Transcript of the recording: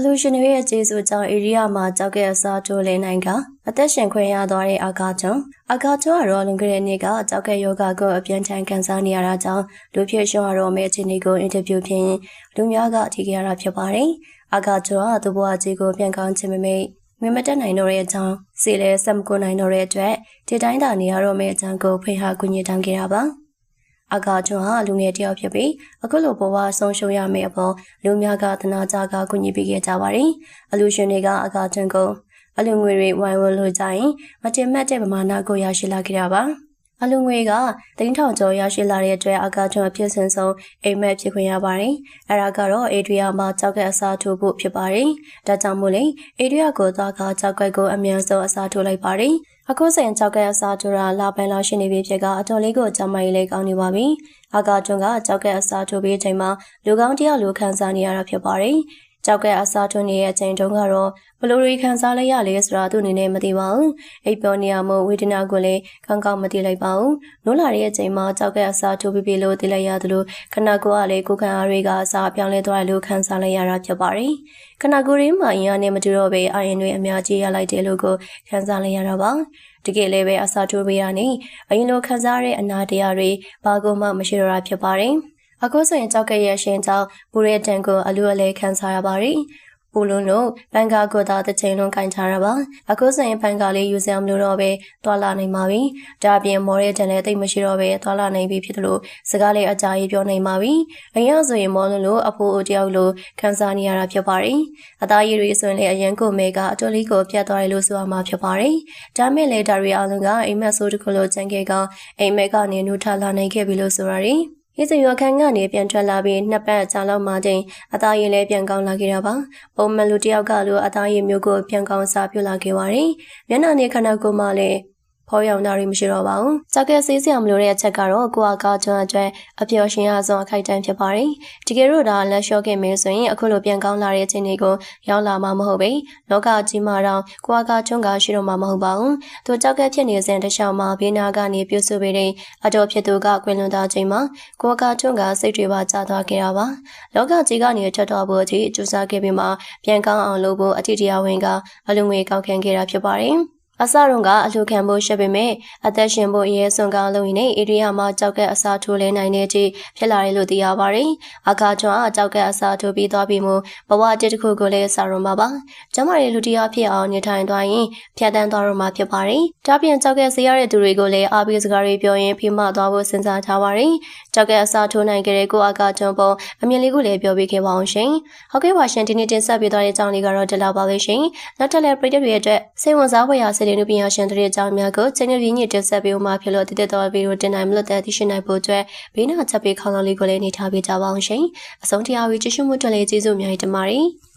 အလူရှင်တွေရဲ့ကျေးဇူးကြောင့်ဧရိယာမှာကြောက်ခဲ့အစားထိုးလဲနိုင်ကအသက်ရှင်ခွင့်ရသွားတဲ့အာကာကျွန်းအာကာကျွန်းကတော့လွန်ခဲ့တဲ့နေ့ကကြောက်ခဲ့ယောဂကိုအပြန်ထန်ကန်စားနေရတာကြောင့်လူဖြစ်ရှုံးရတော့မယ့်အခြေအနေကိုအင်တာဗျူးဖြင့်လူများကအထီးကြရတာဖြစ်ပါတယ်။အာကာကျွန်းကသူ့ဘဝကြီးကိုပြန်ကောင်းခြင်းမမေ့ငွေမတက်နိုင်တော့တဲ့အကြောင်းစီလဲဆက်မကိုနိုင်တော့တဲ့အတွက်ဒီတိုင်းသာနေရတော့မယ့်အကြောင်းကိုဖေဟာကူညီတောင်းခဲ့တာပါ။ အကာကျွန်းဟာလူငယ်တယောက်ဖြစ်ပြီးအခုလိုဘဝဆုံးရှုံးရမယ့်အပေါ်လူများကသနာကြကကူညီပေးခဲ့ကြပါတယ်။အလူရှင်တွေကအကာကျွန်းကိုအလူငွေတွေဝိုင်းဝန်းလို့ကြရင်မတင်မှတ်တဲ့ပမာဏကိုရရှိလာခဲ့တာပါ။ အလူငွေကတင်းထောင်ကျော်ရရှိလာတဲ့အတွက်အကာကျွန်းအဖြစ်စင်ဆုံးအိမ်မက်ဖြစ်ခွင့်ရပါတယ်။အဲဒါကတော့အေဒရီယာမှာကြောက်ကအစားထိုးဖို့ဖြစ်ပါတယ်။ဒါကြောင့်မို့လေအေဒရီယာကိုသွားကကြောက်ကက်ကိုအမြန်ဆုံးအစားထိုးလိုက်ပါတယ်။အခုစဉ်ကြောက်ကအစားထိုးတာလာပန်လောက်ရှိနေပြီဖြစ်ကအတော်လေးကိုကြမ်းမိုင်းလေးကောင်းနေပါပြီ။အာကာကျွန်းကကြောက်ကအစားထိုးပြီးအချိန်မှာလူကောင်းတယောက်လိုခံစားနေရတာဖြစ်ပါတယ်။ ကြောက်ကအစားထွန်းနေတဲ့အချိန်တုန်းကတော့ဘလိုတွေခံစားလိုက်ရလဲဆိုတာသူ့အနေနဲ့မသိပါဘူး။အိပ်ပျော်နေရမို့ဝေဒနာကိုလည်းကောင်းကောင်းမသိလိုက်ပါဘူး။နိုးလာတဲ့အချိန်မှာကြောက်ကအစားထိုးပြီးပြီလို့သိလိုက်ရသလိုခန္ဓာကိုယ်ကလည်းကိုယ်ခံအားတွေကအစားပြောင်းလဲသွားတယ်လို့ခံစားလိုက်ရတာဖြစ်ပါတယ်။ခန္ဓာကိုယ်ရင်းမှာအင်အားနဲ့မတူတော့ပဲအာရုံတွေအများကြီးရလိုက်တယ်လို့ကိုခံစားလိုက်ရတာပါ။တကယ်လည်းပဲအစာထိုးပေးရနေအရင်လိုခံစားရတဲ့အနာတရားတွေဘာကိုမှမရှိတော့တာဖြစ်ပါတယ်။ အခုဆိုရင်ကြောက်ကရဲ့ရှင်ကြောင့်ပူရဲတန်ကိုအလူအလဲခံစားရပါတယ်ပူလုံးလုံးဘန်ကာကိုသာတစ်ချိန်လုံးကင်ထားရပါအခုဆိုရင်ဘန်ကာလေးယူစရာမလိုတော့ပဲတွာလာနိုင်ပါပြီဒါအပြင်မော်ရဲတန်လည်းတိတ်မရှိတော့ပဲတွာလာနိုင်ပြီဖြစ်တယ်လို့စကားလေးအကြာကြီးပြောနိုင်ပါပြီအရင်ဆိုရင်မော်လုံးလို့အဖိုးအိုတယောက်လိုခံစားနေရတာဖြစ်ပါတယ်အသားရည်တွေဆိုရင်လည်းအရင်ကိုမဲကအတော်လေးကိုပြတ်သွားတယ်လို့ဆိုရမှာဖြစ်ပါတယ်ဒါမဲ့လည်းဒါတွေအလုံးကအိမ်မက်ဆိုးတစ်ခုလိုကျန်ခဲ့ကအိမ်မက်ကနေနူထလာနိုင်ခဲ့ပြီလို့ဆိုရတယ်။ ဤစရွာခန်းကနေပြန်ထွက်လာပြီးနှစ်ပတ်ကြာလောက်မှချိန်အသားရည်လည်းပြန်ကောင်းလာခဲ့တာပါ။ပုံမှန်လူတယောက်ကလိုအသားရည်မျိုးကိုပြန်ကောင်းစားပြုလာခဲ့ပါတယ်။မျက်နှာနဲ့ခန္ဓာကိုယ်မှလည်း ဖော်ရောင်တာတွေမရှိတော့ပါဘူး။ကြောက်ကဆေးစရာမလိုတဲ့အချက်ကတော့ကိုအကားကျွမ်းအတွက်အပျော်ရှင်ရဆုံးအခိုက်အတန့်ဖြစ်ပါတယ်။တကယ်လို့ဒါလက်လျှော့ခဲ့မယ်ဆိုရင်အခုလိုပြန်ကောင်းလာတဲ့အချိန်တွေကိုရောက်လာမှာမဟုတ်ပဲ။လောကကြီးမှာတော့ကိုအကားကျွန်းကရှိတော့မှာမဟုတ်ပါဘူး။သူကြောက်ကဖြစ်နေစဉ်တခြားမှာဘေးနာကနေပြုစုပေးတဲ့အတော်ဖြစ်သူကကွင်လွန်သားချိန်မှာကိုအကားကျွန်းကစိတ်တွေပါကျသွားခဲ့တာပါ။လောကကြီးကနေထွက်တော်ဖို့အထိကြိုးစားခဲ့ပြီးမှပြန်ကောင်းအောင်လုပ်ဖို့အထီးတရားဝင်ကအလုံငွေကောက်ခံခဲ့တာဖြစ်ပါတယ်။ အစတုန်းကအလှခံဖို့ရှိပေမဲ့အသက်ရှင်ဖို့အရေးဆုံးကောင်းလို့နေဧရိယာမှာကြောက်ကက်အစာထိုးလဲနိုင်တဲ့အထိဖြစ်လာတယ်လို့သိရပါတယ်။အခါကျွန်းအကြောက်ကက်အစာထိုးပြီးသွားပြီးမှဘဝတစ်တစ်ခုကိုလည်းစာရုံပါပါ။ကျမရဲ့လူတရားဖြစ်အောင်နေထိုင်သွားရင်ဖြတ်တန်းသွားတော့မှာဖြစ်ပါတယ်။ဒါပြင်ကြောက်ကက်စေရတဲ့သူတွေကိုလည်းအားပေးစကားတွေပြောရင်ဖိမသွားဖို့စဉ်းစားထားပါတယ်။ကြောက်ကက်အစာထိုးနိုင်ကြတဲ့ကိုအခါကျွန်းပုံအမြင်လေးကိုလည်းပြောပြခဲ့ပါအောင်ရှင်။ဟုတ်ကဲ့ပါရှင်ဒီနေ့တင်ဆက်ပေးသွားတဲ့အကြောင်းလေးကတော့ဒီလောက်ပါပဲရှင်။နောက်ထပ်လည်းပရိသတ်တွေအတွက်စိတ်ဝင်စားဖွယ်ရာစေတနုပညာရှင်တွေအကြောင်းများကိုချန်နယ်ရင်းညစ်တက်ဆက်ပေးဦးမှာဖြစ်လို့တည်တည်တော်ဗီဒီယိုတင်နိုင်မလို့တဲ့သိရှိနိုင်ဖို့အတွက်ဘေးနားချက်ပေးခေါင်းလောင်းလေးကိုလည်းနေထားပေးကြပါအောင်ရှင်အဆုံးတရားဝေးကြည့်ရှုမှုအတွက်လည်းကျေးဇူးအများကြီးတင်ပါတယ်